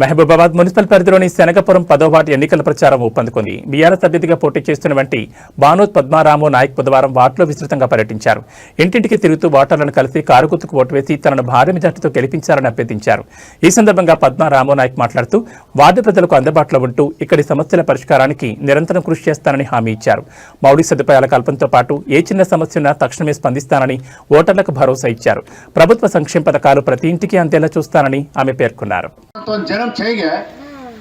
Mahabubabad municipal పరిధిలోని శనగపురం పదో ward ఎన్నికల ప్రచారం ఊపందుకుంది. బీఆర్ఎస్ అభ్యర్థిగా పోటీ చేస్తున్నటువంటి బానోత్ పద్మారాము నాయక్ బుధవారం వార్డులో విస్తృతంగా పర్యటించారు. ఇంటింటికి తిరుగుతూ ఓటర్లను కలిసి కారుకుత్తుకు ఓటు వేసి తనను భారీ మెజార్టీతో గెలిపించారని అభ్యర్థించారు. ఈ సందర్భంగా పద్మారాము నాయక్ మాట్లాడుతూ వార్డు ప్రజలకు అందుబాటులో ఉంటూ ఇక్కడి సమస్యల పరిష్కారానికి నిరంతరం కృషి చేస్తానని హామీ ఇచ్చారు. మౌలిక సదుపాయాల కల్పంతో పాటు ఏ చిన్న సమస్య ఉన్నా తక్షణమే స్పందిస్తానని ఓటర్లకు భరోసా ఇచ్చారు. ప్రభుత్వ సంక్షేమ పథకాలు ప్రతి ఇంటికి అందేలా చూస్తానని ఆమె పేర్కొన్నారు. జనం చేయగా?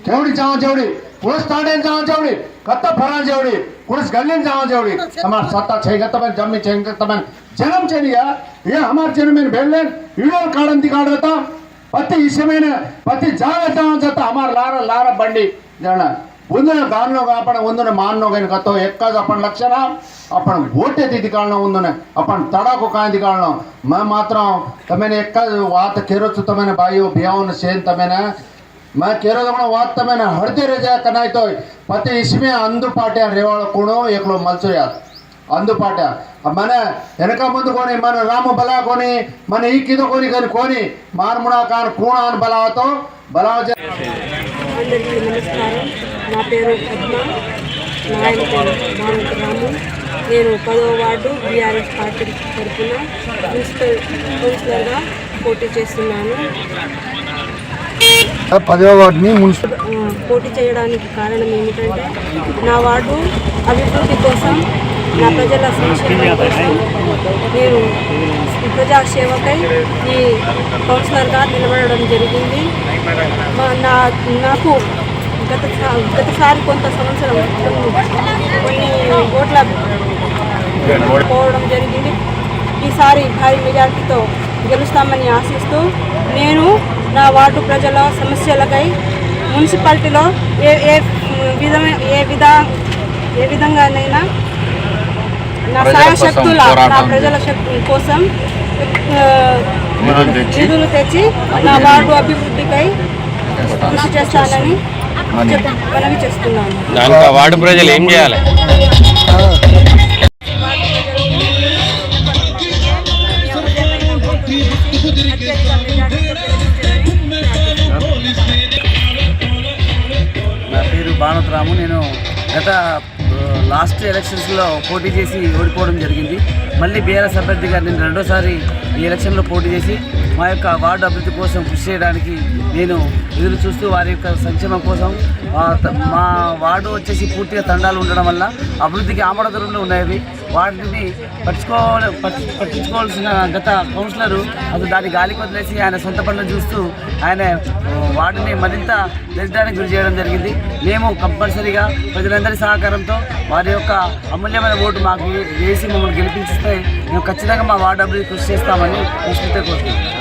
చెవుడి చావ చెవుడి पुलिस చావ చెవుడి जाओड़ी कत्ता फरा जाओड़ी पुलिस गली చెవుడి जाओड़ी हमारा सत्ता छेगा तब जमी छेगा तब जन्म चाहिए ये हमारे जन्म में ప్రతి ఇష్టమైన ప్రతి జాగ देता पति इसी లార पति जावे जाओ దానిలో కాపడ ఉందనే మాన్నో కానీ కత్తో ఎక్కగా అప్పటి లక్షణం? అప్పటి ఓటే దిది కాలం ఉందని అప్పటి తడాకు కాంతి కాలం మేము మాత్రం తమైన ఎక్క వాత కెరొచ్చు తమైన బాయో భయం సేన్ తమనే. మా කෙරළමන වාත්තමන හෘදේ රජය කනයිතෝයි පති ඉස්මේ අන්දු පාටය රිවාල කුණෝ ඒකලෝ මල්සෝයා అందు మన వెనక ముందు కొని మన రామ బలా కొని మన ఈ కింద కొని కానీ కొని మార్మునా కాన్ కూణ అని బలాతో బలా నా పేరు నేను పదో వార్డు బీఆర్ఎస్ పార్టీ తరఫున మున్సిపల్ కౌన్సిలర్గా పోటీ చేస్తున్నాను. పదవ వార్డుని మున్సిపల్ పోటీ చేయడానికి కారణం ఏమిటంటే నా వార్డు అభివృద్ధి కోసం నా ప్రజల సంక్షేమం కోసం నేను ప్రజా సేవకై ఈ కౌన్సిలర్గా నిలబడడం జరిగింది. నా నాకు గత గతసారి కొంత సంవత్సరం కొన్ని ఓట్ల పోవడం జరిగింది. ఈసారి భారీ మెజార్టీతో గెలుస్తామని ఆశిస్తూ నేను నా వార్డు ప్రజల సమస్యలకై మున్సిపాలిటీలో ఏ ఏ విధమైన ఏ విధ ఏ విధంగానైనా నా సాయశక్తుల నా ప్రజల శక్తి కోసం నిధులు తెచ్చి నా వార్డు అభివృద్ధికై కృషి చేస్తానని చెప్- మనవి చేస్తున్నాను. వార్డు ప్రజలు ఏం చేయాలి? నా రాము నేను గత లాస్ట్ ఎలక్షన్స్లో పోటీ చేసి ఓడిపోవడం జరిగింది. మళ్ళీ బీఆర్ఎస్ అభ్యర్థిగా నేను రెండోసారి ఈ ఎలక్షన్లో పోటీ చేసి మా యొక్క వార్డు అభివృద్ధి కోసం కృషి చేయడానికి నేను ఎదురు చూస్తూ వారి యొక్క సంక్షేమం కోసం మా వార్డు వచ్చేసి పూర్తిగా తండాలు ఉండడం వల్ల అభివృద్ధికి ఆమడదూరంలో ఉన్నాయి. వాటిని పట్టించుకోవాలి పట్టించుకోవాల్సిన గత కౌన్సిలరు అది దాన్ని గాలికి వదిలేసి ఆయన సొంత పనులు చూస్తూ ఆయన వార్డుని వాటిని మరింత దరిద్రానికి గురి చేయడం జరిగింది. మేము కంపల్సరీగా ప్రజలందరి సహకారంతో వారి యొక్క అమూల్యమైన ఓటు మాకు వేసి మమ్మల్ని గెలిపించిస్తే మేము ఖచ్చితంగా మా వార్డ్ అభివృద్ధి కృషి చేస్తామని విష్ణుతే కోరుతున్నాం